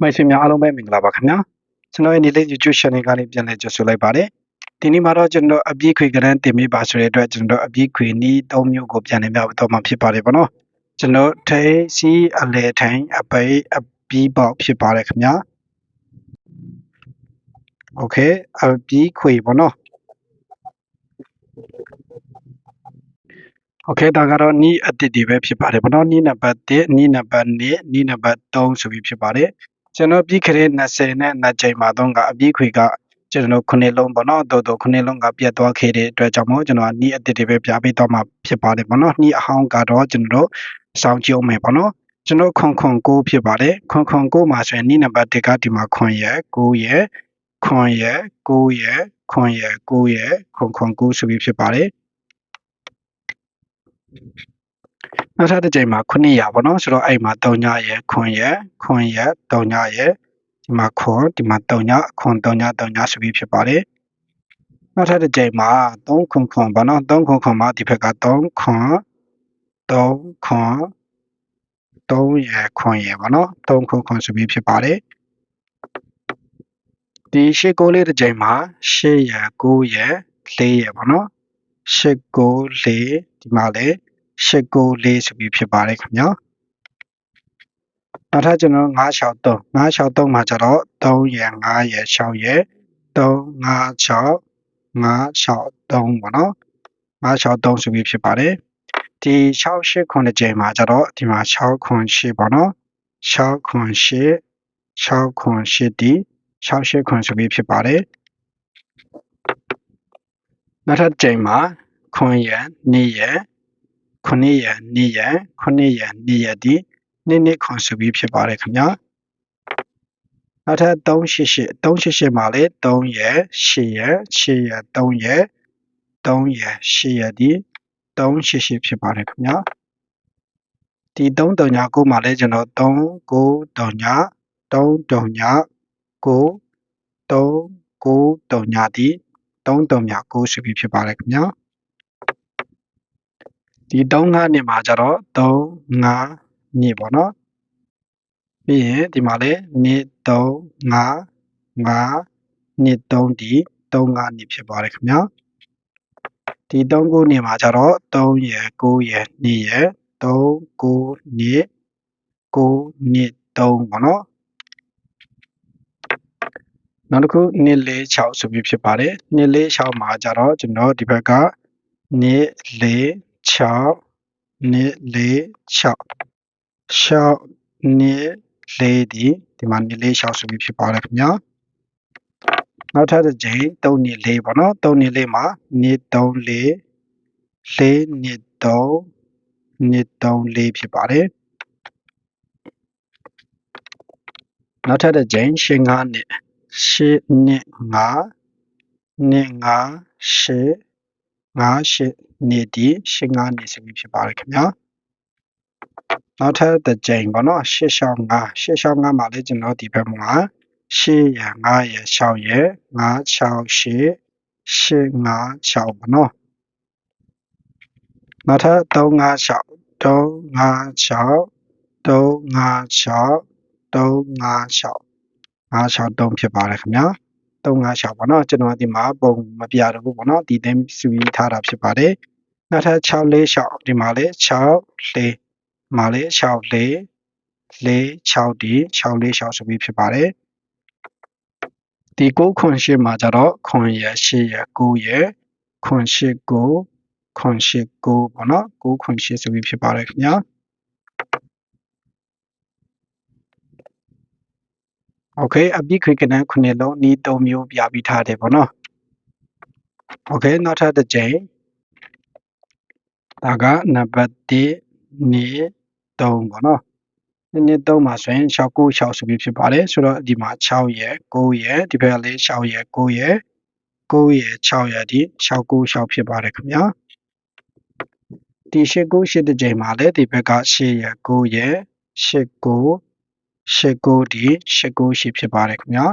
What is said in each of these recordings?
မိုက်ဆွေများအားလုံးပဲမင်္ဂလာပါခင်ဗျာကျွန်တော်ရဲ့နေ့လေး YouTube channel ကနေပြန်လည်ကြိုဆိုလိုက်ပါတယ်ဒီနေ့မှာတော့ကျွန်တော်အပြည့်ခွေကရန်တင်မိပါဆိုတဲ့အတွက်ကျွန်တော်အပြည့်ခွေနီး၃မျိုးကိုပြန်လည်ပြတော့မှာဖြစ်ပါတယ်ဗောနော်ကျွန်တော်ထိစီအလဲထိုင်အပိအပြီးပေါက်ဖြစ်ပါတယ်ခင်ဗျာโอเคအပြည့်ခွေဗောနော် โอเคဒါကတော့နီးအတစ်တွေပဲဖြစ်ပါတယ်ဗောနော်နီးနံပါတ်1နီးနံပါတ်2နီးနံပါတ်3ဆိုပြီးဖြစ်ပါတယ်ကျွန်တော်ပြီးခရဲ20နဲ့နှစ်ချိန်မှာတော့ကအပြီးခွေကကျွန်တော်ခုနှစ်လုံးပေါ့နော်တော်တော်ခုနှစ်လုံးကပြတ်သွားခဲ့တဲ့အတွက်ကြောင့်မို့ကျွန်တော်နီးအတစ်တွေပဲပြပေးတော့မှာဖြစ်ပါတယ်ပေါ့နော်နီးအဟောင်းကတော့ကျွန်တော်စောင်းကြည့်အောင်မယ်ပေါ့နော်ကျွန်တော်ခွန်ခွန်ကိုဖြစ်ပါတယ်ခွန်ခွန်ကိုမှာဆိုရင်နီးနံပါတ်1ကဒီမှာခွန်ရယ်9ရယ်ခွန်ရယ်9ရယ်ခွန်ရယ်9ရယ်ခွန်ခွန်9ဆိုပြီးဖြစ်ပါတယ် နောက်ထပ်တစ်ကြိမ်မှာ9ရပါတော့ဆိုတော့အဲ့မှာ3ညရယ်ခွန်ရယ်ခွန်ရယ်3ညရယ်ဒီမှာခွန်ဒီမှာ3ညခွန်3ည3ညဆိုပြီးဖြစ်ပါတယ်နောက်ထပ်တစ်ကြိမ်မှာ3ခွန်ခွန်ပါနော်3ခွန်ခွန်မှာဒီဘက်က3ခွန်3ခွန်3ရယ်ခွန်ရယ်ပါနော်3ခွန်ခွန်ဆိုပြီးဖြစ်ပါတယ်ဒီရှစ်ကိုလေးတစ်ကြိမ်မှာ8ရယ်9ရယ်4ရယ်ပါနော်8 9 4ဒီမှာလေ8 9 4ဆိုပြီးဖြစ်ပါတယ်ခင်ဗျာနောက်ထပ်ကျွန်တော်963 963မှာကျတော့3ရယ်5ရယ်6ရယ်356 563ပေါ့နော်563ဆိုပြီးဖြစ်ပါတယ်ဒီ68ခွန်တစ်ကြိမ်မှာကျတော့ဒီမှာ6ခွန်8ပေါ့နော်6ခွန်8 6ခွန်8ဒီ68ခွန်ဆိုပြီးဖြစ်ပါတယ်နောက်ထပ်ကြိမ်မှာခွန်ရယ်2ရယ် 9ရယ်2ရယ်9ရယ်2ရယ်ဒီနေ့နေ့ခွန်ဆိုပြီးဖြစ်ပါတယ်ခင်ဗျာနောက်ထပ်388 388မှာလေ3ရယ်8ရယ်8ရယ်3ရယ်3ရယ်8ရယ်ဒီ388ဖြစ်ပါတယ်ခင်ဗျာဒီ339မှာလဲကျွန်တော်3939 339 9 393ဒီ339ဆိုပြီးဖြစ်ပါတယ်ခင်ဗျာ ဒီ35နှစ်မှာကျတော့35နှစ်ပေါ့နော်ပြီးရင်ဒီမှာလေနှစ်35 5နှစ်3ဒီ35နှစ်ဖြစ်ပါတယ်ခင်ဗျာဒီ39နှစ်မှာကျတော့3ရယ်9ရယ်2ရယ်39နှစ်9နှစ်3ပေါ့နော်နောက်တစ်ခုနှစ်၄6ဆိုပြီးဖြစ်ပါတယ်နှစ်၄6မှာကျတော့ကျွန်တော်ဒီဘက်ကနှစ်၄ 6နှစ်၄6 6နှစ်၄ဒီဒီမှာနှစ်၄6ဆိုပြီးဖြစ်ပါတယ်ခင်ဗျာနောက်ထပ်တစ်ကြိမ်3နှစ်4ပေါ့နော်3နှစ်4မှာနှစ်3 4 4နှစ်3နှစ်3 4ဖြစ်ပါတယ်နောက်ထပ်တစ်ကြိမ်ရှင်း5နှစ်ရှင်းနှစ်5နှစ်5ရှ င်း5ရှင်းနှစ်ဒီရှင်း5နှစ်ဆိုပြီးဖြစ်ပါတယ်ခင်ဗျာနောက်ထပ်တစ်ကြိမ်ပေါ့နော်ရှင်းရှောင်း5ရှင်းရှောင်း5မှာလည်းကျွန်တော်ဒီဘက်မှာရှင်းရ5ရ6ရ5 6ရှင်းရှင်း5 6ပေါ့နော်နောက်ထပ်356 356 356 356 563ဖြစ်ပါတယ်ခင်ဗျာ 356ပေါ့နော်ကျွန်တော်ဒီမှာပုံမပြတော့ဘူးပေါ့နော်ဒီသိမ်းစုပြီးထားတာဖြစ်ပါတယ်နောက်ထပ်646ဒီမှာလေ6 4မှာလေ6 4 4 6ဒီ646ဆိုပြီးဖြစ်ပါတယ်ဒီ9ခွန်8မှာကျတော့ခွန်ရ8ရ9ရခွန်8 9ခွန်8 9ပေါ့နော်9ခွန်8ဆိုပြီးဖြစ်ပါတယ်ခင်ဗျာ โอเคအပိခွေကနန်းခုနှစ်လုံးဤ၃မျိုးပြပြီးထားတယ်ပေါ့နော်โอเคနောက်ထပ်တစ်ကြိမ်ဒါကနံပါတ်1နေ3ပေါ့နော်နည်းနည်း3မှာဆိုရင်6 9 6ဆိုပြီးဖြစ်ပါတယ်ဆိုတော့ဒီမှာ6ရယ်9ရယ်ဒီဘက်ကလေး6ရယ်9ရယ်9ရယ်6ရယ်ဒီ6 9 6ဖြစ်ပါတယ်ခင်ဗျာဒီ8 9 8တစ်ကြိမ်မှာလည်းဒီဘက်က8ရယ်9ရယ်8 9 8 9ဒီ8 9 8ဖြစ်ပါတယ်ခင်ဗျာ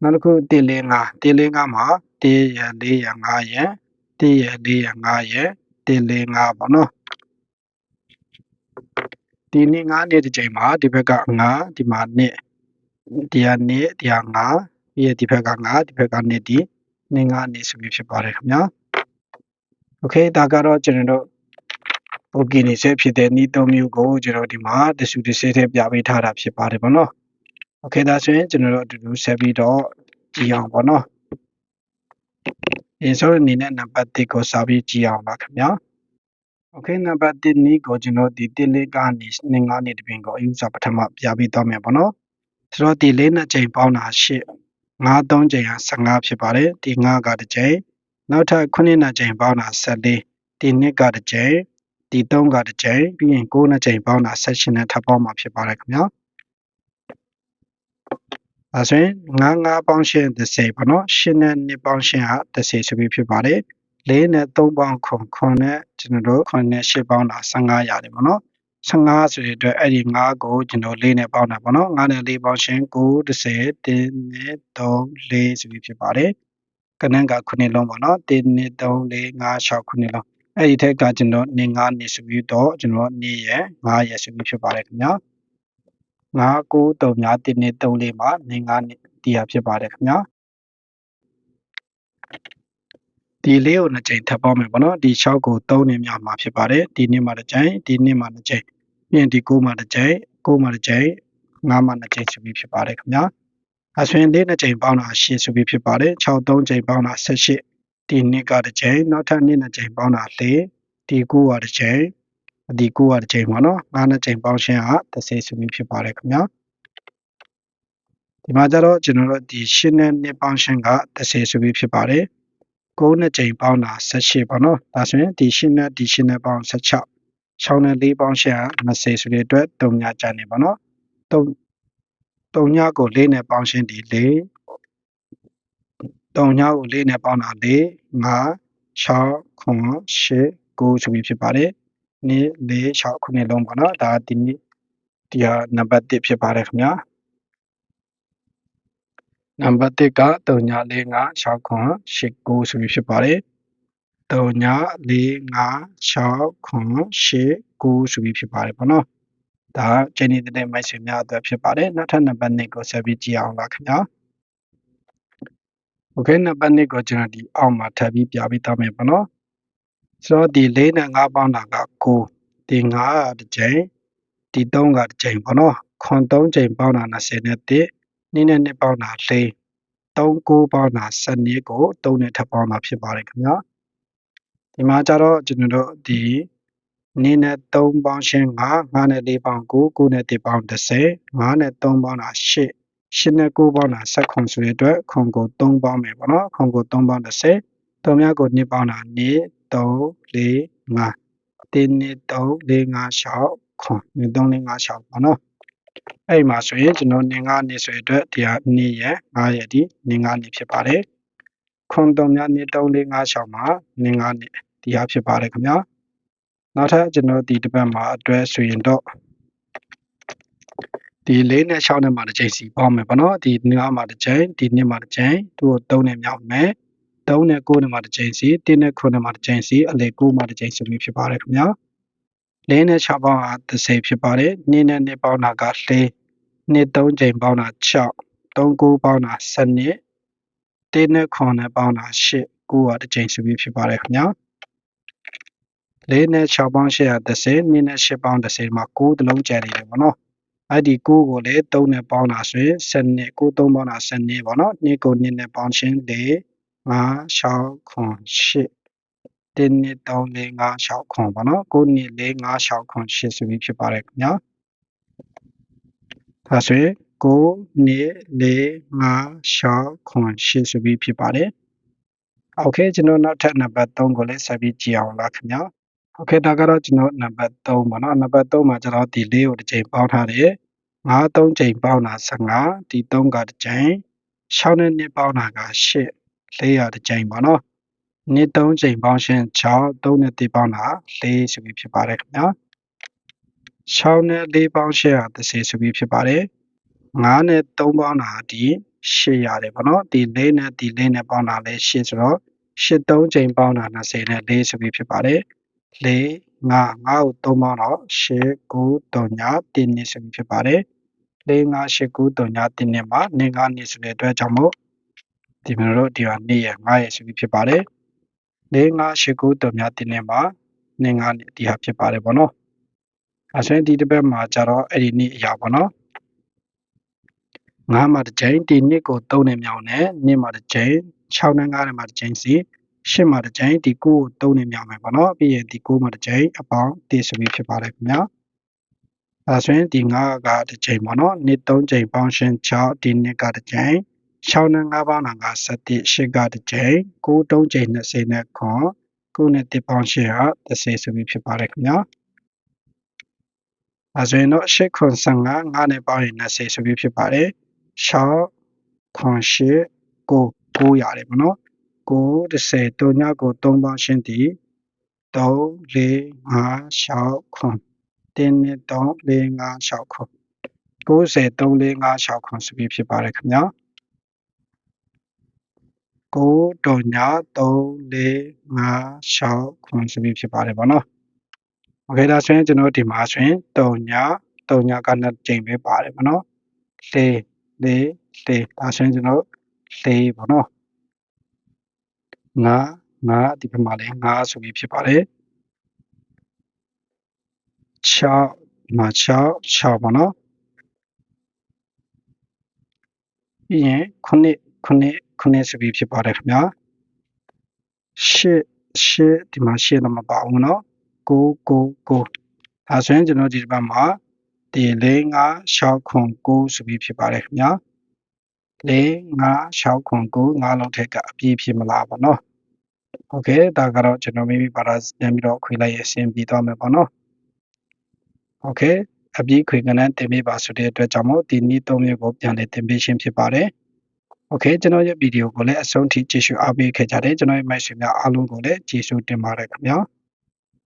နောက်တစ်ခု1 4 5 1 4 5မှာ1ရယ်4ရယ်5ရယ်1ရယ်4ရယ်5ရယ်1 4 5ပေါ့နော် ဒီနှစ်9နှစ်တစ်ချိန်မှာဒီဘက်က9ဒီမှာနှစ်ဒီဟာနှစ်ဒီဟာ9ပြီးရဒီဘက်က9ဒီဘက်ကနှစ်ဒီနှစ်9နှစ်ဆိုပြီးဖြစ်ပါတယ်ခင်ဗျာโอเคဒါကတော့ကျွန်တော်တို့ ပိုကီနေဆက်ဖြစ်တဲ့ဤသုံးမျိုးကိုကျွန်တော်ဒီမှာတဆူတဆေးထဲပြပေးထားတာဖြစ်ပါတယ်ဗောနော်โอเคဒါဆိုရင်ကျွန်တော်တို့အတူတူဆက်ပြီးတော့ကြည့်အောင်ဗောနော်ဒီဆိုအနေနဲ့နံပါတ်1ကိုစာပြီးကြည့်အောင်ပါခင်ဗျာโอเคနံပါတ်1နည်းကိုကျွန်တော်ဒီတစ်လေးကနေနှင်းငါးနေတပင်ကိုအယူဆပထမပြပြီးတော့မယ်ပေါ့နော်ဆိုတော့ဒီလေးနှစ်ချိန်ပေါင်းတာ8 5 3ချိန်ဟာ15ဖြစ်ပါတယ်ဒီ9ကတစ်ချိန်နောက်ထပ်9နှစ်ချိန်ပေါင်းတာ14ဒီ2ကတစ်ချိန် ဒီ3ကတစ်ချိန်ပြီးရင်9နှစ်ချိန်ပေါင်းတာ16နဲ့ထပ်ပေါင်းမှာဖြစ်ပါတယ်ခင်ဗျာအဲဆိုရင်9 9ပေါင်းရှင်း30ပေါ့နော်8နဲ့2ပေါင်းရှင်းဟာ30ဆိုပြီးဖြစ်ပါတယ်4နဲ့3ပေါင်းခွန်ခွန်နဲ့ကျွန်တော်တို့ခွန်နဲ့8ပေါင်းတာ15ရတယ်ပေါ့နော်15ဆိုတဲ့အတွက်အဲ့ဒီ5ကိုကျွန်တော်4နဲ့ပေါင်းတာပေါ့နော်5နဲ့4ပေါင်းရှင်း9 30 1နဲ့3 4ဆိုပြီးဖြစ်ပါတယ်ကနန်းက9လုံးပေါ့နော်1နဲ့3 4 5 6 9လုံး အဲ့ဒီထက်ကကျွန်တော်နေ9နေဆိုပြီးတော့ကျွန်တော်နေရ9ရဆိုပြီးဖြစ်ပါတယ်ခင်ဗျာ9 9 3များ1နဲ့3လေးမှာနေ9နေတရားဖြစ်ပါတယ်ခင်ဗျာဒီလေးကိုနှစ်ကြိမ်ထပ်ပေါင်းမယ်ပေါ့နော်ဒီ6ကို3နဲ့မြောက်မှာဖြစ်ပါတယ်ဒီနေ့မှာတစ်ကြိမ်ဒီနေ့မှာတစ်ကြိမ်ပြီးရင်ဒီ9မှာတစ်ကြိမ်9မှာတစ်ကြိမ်9မှာတစ်ကြိမ်ဆိုပြီးဖြစ်ပါတယ်ခင်ဗျာအဆွင်လေးနှစ်ကြိမ်ပေါင်းတာ10ဆိုပြီးဖြစ်ပါတယ်6 3ကြိမ်ပေါင်းတာ18 ဒီနေ့ကတစ်ကြိမ်နောက်ထပ်နေ့နှစ်ကြိမ်ပေါင်းတာ4ဒီ9ကတစ်ကြိမ်ဒီ9ကတစ်ကြိမ်ပေါ့နော်9နှစ်ကြိမ်ပေါင်းရှင်းဟာ30ဆိုပြီးဖြစ်ပါတယ်ခင်ဗျာဒီမှာကျတော့ကျွန်တော်တို့ဒီ10နဲ့နှစ်ပေါင်းရှင်းက30ဆိုပြီးဖြစ်ပါတယ်9နဲ့ချိန်ပေါင်းတာ18ပေါ့နော်ဒါဆိုရင်ဒီ8နဲ့ဒီ8နဲ့ပေါင်း16 6နဲ့4ပေါင်း8ဟာ20ဆိုတဲ့အတွက်3ညကျန်နေပေါ့နော်3 3ညကို4နဲ့ပေါင်းရှင်းဒီ4 3ညကို4နဲ့ပေါင်းတာ4 5 6 9 8 9ဆိုပြီးဖြစ်ပါတယ်နေ4 6ခုနှစ်လုံးပေါ့နော်ဒါဒီနေ့ဒီဟာနံပါတ်1ဖြစ်ပါတယ်ခင်ဗျာနံပါတ်1က394569ဆိုပြီးဖြစ်ပါတယ်394569ဆိုပြီးဖြစ်ပါတယ်ပေါ့နော်ဒါကျင်းနေတဲ့မိုက်ဆွေများအတွက်ဖြစ်ပါတယ်နောက်ထပ်နံပါတ်2ကိုဆက်ပြီးကြည့်အောင်ပါခင်ဗျာ okay နံပါတ်1ကိုကျွန်တော်ဒီအောက်မှာထပ်ပြီးပြပေးသားမယ်ပေါ့နော်ဆိုတော့ဒီ၄နဲ့၅ပေါင်းတာက9ဒီ9ကတစ်ချိန်ဒီ3ကတစ်ချိန်ပေါ့နော်ခွန်3ချိန်ပေါင်းတာ20နဲ့1နည်းနဲ့2ပေါင်းတာ၄3 9ပေါင်းတာ12ကို3နဲ့ထပ်ပေါင်းတာဖြစ်ပါတယ်ခင်ဗျာဒီမှာကျတော့ကျွန်တော်တို့ဒီနင်းနဲ့3ပေါင်းရှင်း9 9နဲ့4ပေါင်း9 9နဲ့4ပေါင်း10 9နဲ့3ပေါင်းတာ8 8နဲ့9ပေါင်းတာ7ခွန်ဆိုတဲ့အတွက်ခွန်ကို3ပေါင်းမယ်ပေါ့နော်ခွန်ကို3ပေါင်း30 3များကို2ပေါင်းတာ2 3 4 5 1 2 3 4 5 6ခွန်2 3 4 5 6ပေါ့နော်အဲ့မှာဆိုရင်ကျွန်တော်နေ9နေဆိုအတွက်ဒီဟာ2ရက်5ရက်ဒီနေ9နေဖြစ်ပါတယ်ခွန်3များနေ3 4 5 6မှာနေ9နေဒီဟာဖြစ်ပါတယ်ခင်ဗျာနောက်ထပ်ကျွန်တော်ဒီတစ်ပတ်မှာအတွဲဆိုရင်တော့ ဒီ၄နဲ့6နဲ့မှာတစ်ချိန်စီပေါင်းမယ်ပေါ့နော်ဒီ9မှာတစ်ချိန်ဒီ2မှာတစ်ချိန်သူ့ကို3နဲ့မြောက်မယ်3နဲ့9နဲ့မှာတစ်ချိန်စီ1နဲ့9နဲ့မှာတစ်ချိန်စီအလေ9မှာတစ်ချိန်ဆိုပြီးဖြစ်ပါတယ်ခင်ဗျာ၄နဲ့6ပေါင်းဟာ30ဖြစ်ပါတယ်2နဲ့2ပေါင်းတာက4နှစ်3ချိန်ပေါင်းတာ6 3 9ပေါင်းတာ7နှစ်1နဲ့9နဲ့ပေါင်းတာ8 9ဟာတစ်ချိန်ဆိုပြီးဖြစ်ပါတယ်ခင်ဗျာ၄နဲ့6ပေါင်း830 2နဲ့8ပေါင်း30မှာ9တလုံးကျန်နေတယ်ပေါ့နော် အဲ့ဒီ9ကိုလည်း3နဲ့ပေါင်းတာဆိုရင်7နဲ့9 3ပေါင်းတာ7နဲ့ပေါ့နော်2ကို2နဲ့ပေါင်းခြင်း4 5 6 8 1နှစ်3 4 5 6ခွန်ပေါ့နော်9နှစ်4 5 6ခွန်8ဆိုပြီးဖြစ်ပါတယ်ခင်ဗျာဒါဆိုရင်9နှစ်4 5 6ခွန်8ဆိုပြီးဖြစ်ပါတယ်โอเคကျွန်တော်နောက်ထပ်နံပါတ်3ကိုလည်းဆက်ပြီးကြည့်အောင်လားခင်ဗျာ โอเคဒါကတော့ကျွန်တော်နံပါတ်3ပေါ့နော်နံပါတ်3မှာကျွန်တော်ဒီလေးကိုတစ်ချိန်ပေါင်းထားတယ်5 3ချိန်ပေါင်းတာ15ဒီ3ကတစ်ချိန်6နဲ့2ပေါင်းတာက8 400တစ်ချိန်ပေါ့နော်နှစ်3ချိန်ပေါင်းရှင်း6 3နဲ့3ပေါင်းတာ4ဆိုပြီးဖြစ်ပါတယ်ခင်ဗျာ6နဲ့4ပေါင်းရှင်းဟာ30ဆိုပြီးဖြစ်ပါတယ်9နဲ့3ပေါင်းတာဒီ8ရတယ်ပေါ့နော်ဒီ4နဲ့ဒီ4နဲ့ပေါင်းတာလည်း8ဆိုတော့8 3ချိန်ပေါင်းတာ20နဲ့4ဆိုပြီးဖြစ်ပါတယ် 4 5 9 9ကို3ပေါင်းတော့8 9 3ညာ1နှစ်ဆိုပြီးဖြစ်ပါတယ်4 5 8 9 3ညာ1နှစ်မှာ2 9နှစ်ဆိုတဲ့အတွက်ကြောင့်မို့ဒီမျိုးတို့ဒီဟာ2ရ9ရဆိုပြီးဖြစ်ပါတယ်4 5 8 9 3ညာ1နှစ်မှာ2 9နှစ်ဒီဟာဖြစ်ပါတယ်ပေါ့နော်အဲဆိုရင်ဒီတစ်ပတ်မှာကျတော့အဲ့ဒီနေ့အရာပေါ့နော်9မှာတစ်ချိန်ဒီနှစ်ကို3နဲ့မြောင်းနဲ့နှစ်မှာတစ်ချိန်6နဲ့9နဲ့မှာတစ်ချိန်စီ ရှစ်မှာတစ်ချိန်ဒီ9ကို3နဲ့မြောင်းမယ်ပေါ့နော်ပြီးရင်ဒီ9မှာတစ်ချိန်အပေါင်း1ဆိုပြီးဖြစ်ပါတယ်ခင်ဗျာအဲဆိုရင်ဒီ9ကတစ်ချိန်ပေါ့နော်နှစ်3ချိန်ပေါင်းရှင်း6ဒီနှစ်ကတစ်ချိန်6နဲ့9ပေါင်းတာက17 8ကတစ်ချိန်9 3ချိန်20နဲ့ခွန်9နဲ့1ပေါင်းရှင်းဟာ30ဆိုပြီးဖြစ်ပါတယ်ခင်ဗျာအဲဆိုရင်တော့8ခွန်15 9နဲ့ပေါင်းရင်20ဆိုပြီးဖြစ်ပါတယ်6ခွန်8 9 9ရတယ်ပေါ့နော် 9 30 3ညကို3ပေါင်းရှင်းသည်3 4 5 6ခွန်တင်းနဲ့3 4 5 6ခွန်90 3 4 5 6ခွန်ဆိုပြီးဖြစ်ပါတယ်ခင်ဗျာ9တုံညာ3 4 5 6ခွန်ဆိုပြီးဖြစ်ပါတယ်ပေါ့နော်โอเคဒါဆိုရင်ကျွန်တော်ဒီမှာဆိုရင်တုံညာတုံညာကနှစ်ကြိမ်ပဲပါတယ်ပေါ့နော်4 4 4ဒါဆိုရင်ကျွန်တော်4ပေါ့နော် ငါငါဒီဘက်မှာလည်းငါဆိုပြီးဖြစ်ပါတယ်6မှာ6 6ပေါ့နော်ပြီးရင်9 9 9ဆိုပြီးဖြစ်ပါတယ်ခင်ဗျာ8 8ဒီမှာ8တော့မပါဘူးနော်9 9 9ဒါဆိုရင်ကျွန်တော်ဒီဘက်မှာဒီ၄5 6 9 9ဆိုပြီးဖြစ်ပါတယ်ခင်ဗျာ 4 5 6ခွန်9 9လုံးထက်ကအပြည့်ဖြစ်မလားပေါ့နော်โอเคဒါကတော့ကျွန်တော်မိမိဘာသာပြန်ပြီးတော့ခွေလိုက်ရအဆင်ပြေသွားမယ်ပေါ့နော်โอเคအပြည့်ခွေကနန်းတင်ပေးပါဆိုတဲ့အတွက်ကြောင့်မို့ဒီနည်းသုံးမျိုးကိုပြန်လည်တင်ပေးခြင်းဖြစ်ပါတယ်โอเคကျွန်တော်ရဲ့ဗီဒီယိုကိုလည်းအဆုံးထိကြည့်ရှုအားပေးခဲ့ကြတယ်ကျွန်တော်ရဲ့မိတ်ဆွေများအားလုံးကိုလည်းကျေးဇူးတင်ပါတယ်ခင်ဗျာ